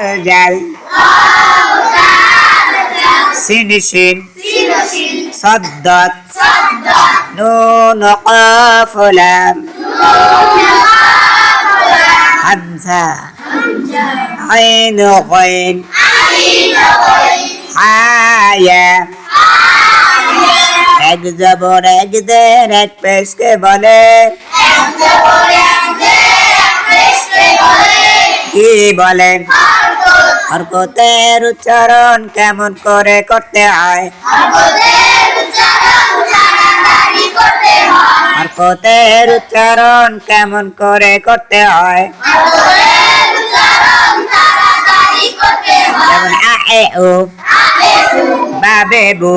দাল জাল scene scene صدت نون قاف لام همزة عين غين حايا এক জবর এক দের এক পেশকে বলে কি বলেন হরকতের উচ্চারণ কেমন করে করতে হয়? হরকতের উচ্চারণ কেমন করে করতে হয়? যেমন আ এ ও বাবে বু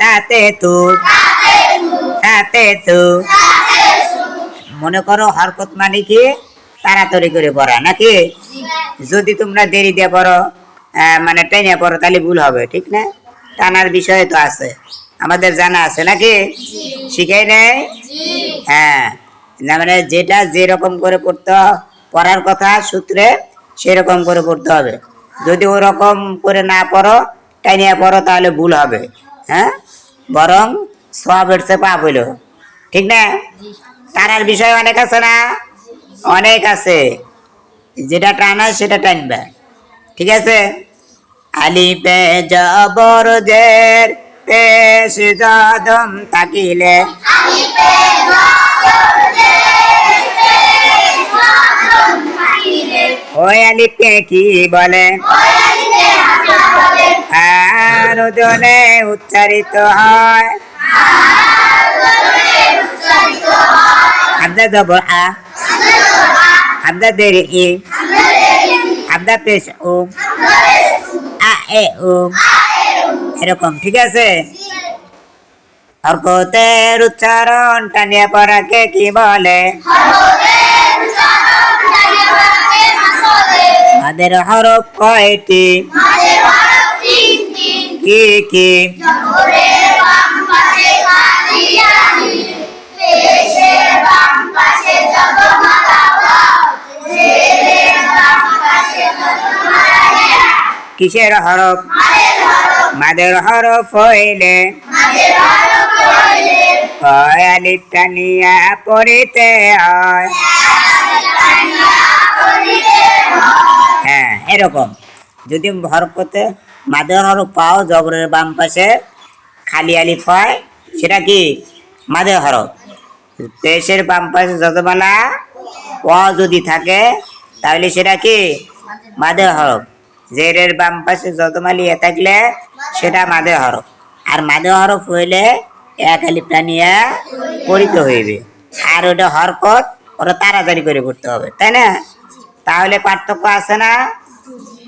তাতে তু। তাতে তু। মনে করো হরকত মানে কি? তাড়াতাড়ি করে পড়া নাকি? যদি তোমরা দেরি দিয়ে পড়ো মানে টেনে পড়ো তাহলে ভুল হবে ঠিক না? টানার বিষয় তো আছে। আমাদের জানা আছে নাকি? শিখাই নেই? হ্যাঁ। না মানে যেটা যেরকম করে পড়তে পড়ার কথা সূত্রে সেরকম করে পড়তে হবে। যদি ওরকম করে না পড়ো টাইনিয়া পড়ো তাহলে ভুল হবে। হ্যাঁ? বরং সব এসে পাপ হইল ঠিক না? টানার বিষয় অনেক আছে না? অনেক আছে। যেটা টানা সেটা টানবে। ঠিক আছে? আলিপে জবর জের পেশ জদম তাকিলে ওই আলিপকে কি বলে? আর ওজনে উচ্চারিত হয়। হামদা জবর আ। হামদা দেরি ই হামদা পেশ ও আ এ ও এরকম ঠিক আছে? হরকতের উচ্চারণ টানিয়ে পড়াকে কি বলে আমাদের হরফ কয়টি কি কি কিসের হরফ? মাদের হরফ হইলে। হয় আলিফ টানিয়া পড়িতে হয়। হ্যাঁ এরকম। যদি হরকতে মাদের হরফ পাও, জবরের বাম পাশে খালি আলিফ হয়, সেটা কি? মাদের হরফ। পেশের বাম পাশে যতবেলা অ যদি থাকে, তাহলে সেটা কি? মাদের হরফ। জেরের বাম পাশে যতমালি এ থাকলে, সেটা মাদের হরফ। আর মাদের হরফ হইলে এক আলিফ টানিয়া পড়িতে হইবে। আর ওটা হরকত, ওটা তাড়াতাড়ি করে পড়তে হবে, তাই না? তাহলে পার্থক্য আছে না?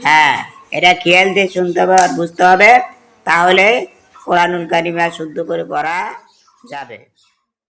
হ্যাঁ এটা খেয়াল দিয়ে শুনতে হবে আর বুঝতে হবে। তাহলে কোরআনুল কারিমা শুদ্ধ করে পড়া যাবে।